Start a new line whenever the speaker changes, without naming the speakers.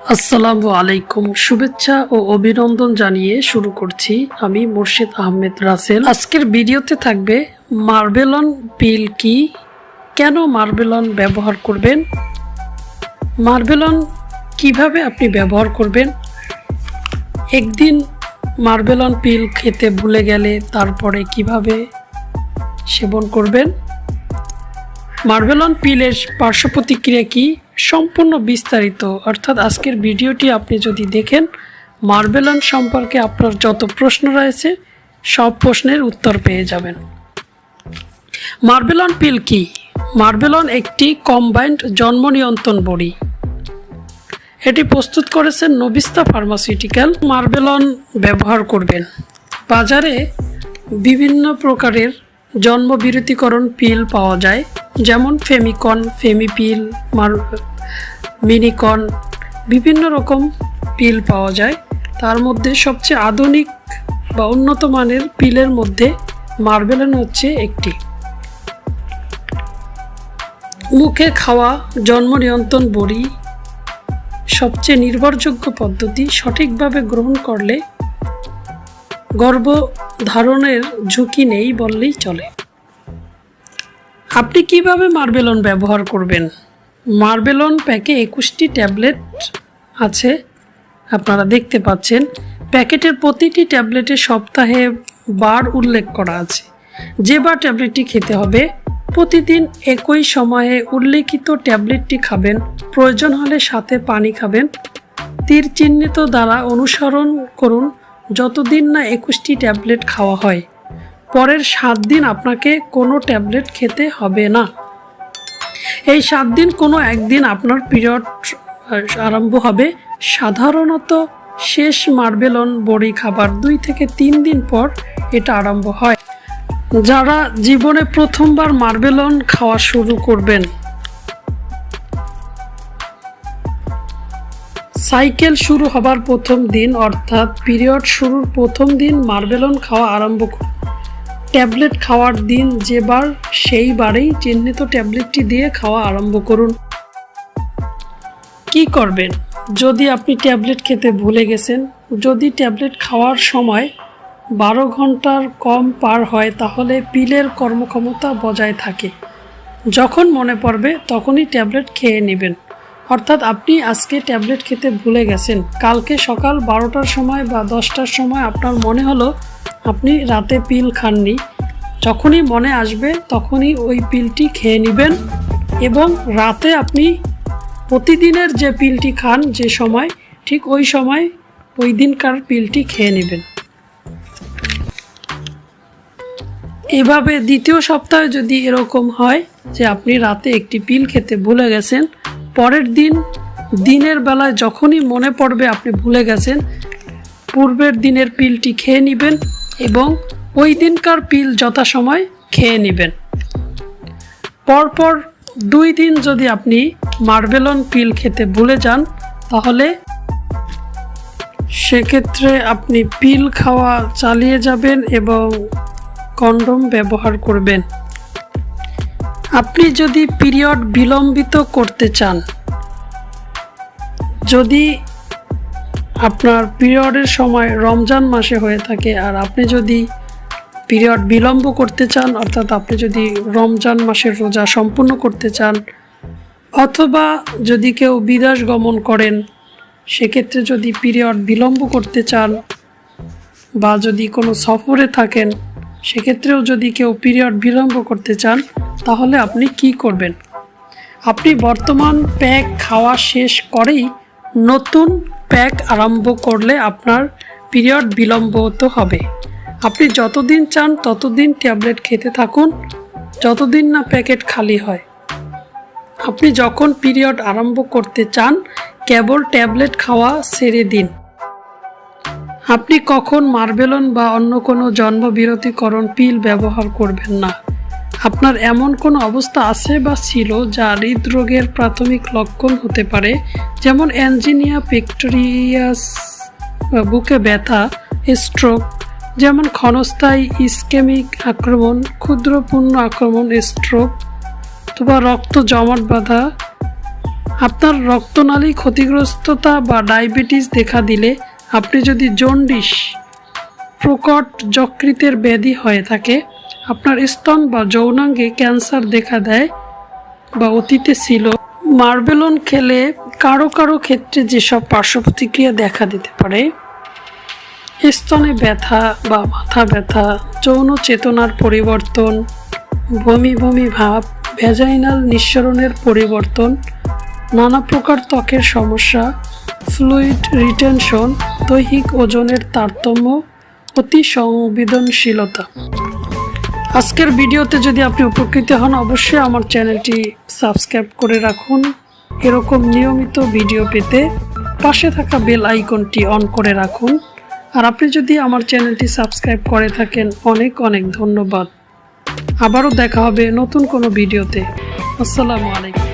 আসসালামু আলাইকুম। শুভেচ্ছা ও অভিনন্দন জানিয়ে শুরু করছি আমি মুর্শিদ আহমেদ রাসেল। আজকের ভিডিওতে থাকবে মার্বেলন পিল কি? কেন মার্বেলন ব্যবহার করবেন? মার্বেলন কীভাবে আপনি ব্যবহার করবেন? একদিন মার্বেলন পিল খেতে ভুলে গেলে তারপরে কীভাবে সেবন করবেন? মার্বেলন পিলের পার্শ্ব প্রতিক্রিয়া কি? সম্পূর্ণ বিস্তারিত, অর্থাৎ আজকের ভিডিওটি আপনি যদি দেখেন, মার্বেলন সম্পর্কে আপনার যত প্রশ্ন রয়েছে, সব প্রশ্নের উত্তর পেয়ে যাবেন। মার্বেলন পিল কি? মার্বেলন একটি কম্বাইন্ড জন্ম নিয়ন্ত্রণ বড়ি। এটি প্রস্তুত করেছেন নবিস্তা ফার্মাসিউটিক্যাল মার্বেলন ব্যবহার করবেন। বাজারে বিভিন্ন প্রকারের জন্ম বিরতিকরণ পিল পাওয়া যায়, যেমন ফেমিকন, ফেমিপিল, মার, মিনিকন, বিভিন্ন রকম পিল পাওয়া যায়। তার মধ্যে সবচেয়ে আধুনিক বা উন্নত মানের পিলের মধ্যে মার্বেলন হচ্ছে একটি। মুখে খাওয়া, জন্ম নিয়ন্ত্রণ বড়ি সবচেয়ে নির্ভরযোগ্য পদ্ধতি সঠিকভাবে গ্রহণ করলে গর্ভ ধারণের ঝুঁকি নেই বললেই চলে। আপনি কীভাবে মার্বেলন ব্যবহার করবেন? মার্বেলন প্যাকে একুশটি ট্যাবলেট আছে, আপনারা দেখতে পাচ্ছেন। প্যাকেটের প্রতিটি ট্যাবলেটে সপ্তাহে বার উল্লেখ করা আছে। যে বার ট্যাবলেটটি খেতে হবে, প্রতিদিন একই সময়ে উল্লেখিত ট্যাবলেটটি খাবেন, প্রয়োজন হলে সাথে পানি খাবেন, তীর চিহ্নিত দ্বারা অনুসরণ করুন যতদিন না একুশটি ট্যাবলেট খাওয়া হয়, পরের সাত দিন আপনাকে কোনো ট্যাবলেট খেতে হবে না। এই সাত দিন কোনো একদিন আপনার পিরিয়ড আরম্ভ হবে সাধারণত শেষ মার্বেলন বড়ি খাবার দুই থেকে তিন দিন পর এটা আরম্ভ হয়। যারা জীবনে প্রথমবার মার্বেলন খাওয়া শুরু করবেন সাইকেল শুরু হবার প্রথম দিন, অর্থাৎ পিরিয়ড শুরুর প্রথম দিন মার্বেলন খাওয়া আরম্ভ করুন ট্যাবলেট খাওয়ার দিন যেবার সেই বারেই চিহ্নিত ট্যাবলেটটি দিয়ে খাওয়া আরম্ভ করুন। কি করবেন? যদি আপনি ট্যাবলেট খেতে ভুলে গেছেন, যদি ট্যাবলেট খাওয়ার সময় বারো ঘণ্টার কম পার হয়, তাহলে পিলের কর্মক্ষমতা বজায় থাকে। যখন মনে পড়বে, তখনই ট্যাবলেট খেয়ে নেবেন। অর্থাৎ আপনি আজকে ট্যাবলেট খেতে ভুলে গেছেন। কালকে সকাল বারোটার সময় বা দশটার সময় আপনার মনে হলো আপনি রাতে পিল খাননি। যখনই মনে আসবে তখনই ওই পিলটি খেয়ে নেবেন এবং রাতে আপনি প্রতিদিনের যে পিলটি খান যে সময়, ঠিক ওই সময় ওই দিনকার পিলটি খেয়ে নেবেন। এভাবে দ্বিতীয় সপ্তাহে যদি এরকম হয় যে আপনি রাতে একটি পিল খেতে ভুলে গেছেন পরের দিন, দিনের বেলায় যখনই মনে পড়বে আপনি ভুলে গেছেন, পূর্বের দিনের পিলটি খেয়ে নেবেন এবং ওই দিনকার পিল যথাসময় খেয়ে নেবেন। পরপর দুই দিন যদি আপনি মার্বেলন পিল খেতে ভুলে যান, তাহলে সেক্ষেত্রে আপনি পিল খাওয়া চালিয়ে যাবেন এবং কন্ডম ব্যবহার করবেন। আপনি যদি পিরিয়ড বিলম্বিত করতে চান, যদি আপনার পিরিয়ডের সময় রমজান মাসে হয়ে থাকে আর আপনি যদি পিরিয়ড বিলম্ব করতে চান, অর্থাৎ আপনি যদি রমজান মাসের রোজা সম্পূর্ণ করতে চান, অথবা যদি কেউ বিদেশ গমন করেন, সেক্ষেত্রে যদি পিরিয়ড বিলম্ব করতে চান বা যদি কোনো সফরে থাকেন, সেক্ষেত্রেও যদি কেউ পিরিয়ড বিলম্ব করতে চান তাহলে আপনি কি করবেন? আপনি বর্তমান প্যাক খাওয়া শেষ করেই নতুন প্যাক আরম্ভ করলে আপনার পিরিয়ড বিলম্ব তো হবে। আপনি যতদিন চান ততদিন ট্যাবলেট খেতে থাকুন, যতদিন না প্যাকেট খালি হয়। আপনি যখন পিরিয়ড আরম্ভ করতে চান, কেবল ট্যাবলেট খাওয়া ছেড়ে দিন। আপনি কখন মার্বেলন বা অন্য কোনো জন্মবিরতিকরণ পিল ব্যবহার করবেন না। আপনার এমন কোনো অবস্থা আছে বা ছিল যা হৃদরোগের প্রাথমিক লক্ষণ হতে পারে? যেমন অ্যাঞ্জিনিয়া পেক্টোরিয়াস বুকে ব্যথা, স্ট্রোক, যেমন ক্ষণস্থায়ী ইস্কেমিক আক্রমণ, ক্ষুদ্রপূর্ণ আক্রমণ, স্ট্রোক, অথবা রক্ত জমাট বাঁধা। আপনার রক্তনালী ক্ষতিগ্রস্ততা বা ডায়াবেটিস দেখা দিলে আপনি যদি জন্ডিস প্রকট যকৃতের ব্যাধি হয়ে থাকে আপনার স্তন বা যৌনাঙ্গে ক্যান্সার দেখা দেয় বা অতীতে ছিল। মার্বেলন খেলে কারও কারও ক্ষেত্রে যেসব পার্শ্ব প্রতিক্রিয়া দেখা দিতে পারে, স্তনে ব্যথা বা মাথা ব্যথা, যৌন চেতনার পরিবর্তন, বমি বমি ভাব, ভ্যাজাইনাল নিঃসরণের পরিবর্তন, নানা প্রকার ত্বকের সমস্যা, ফ্লুইড রিটেনশন, দৈহিক ওজনের তারতম্য, অতি সংবেদনশীলতা। আজকের ভিডিওতে যদি আপনি উপকৃত হন, অবশ্যই আমার চ্যানেলটি সাবস্ক্রাইব করে রাখুন। এরকম নিয়মিত ভিডিও পেতে পাশে থাকা বেল আইকনটি অন করে রাখুন। আর আপনি যদি আমার চ্যানেলটি সাবস্ক্রাইব করে থাকেন, অনেক অনেক ধন্যবাদ। আবারও দেখা হবে নতুন কোনো ভিডিওতে। আসসালামু আলাইকুম।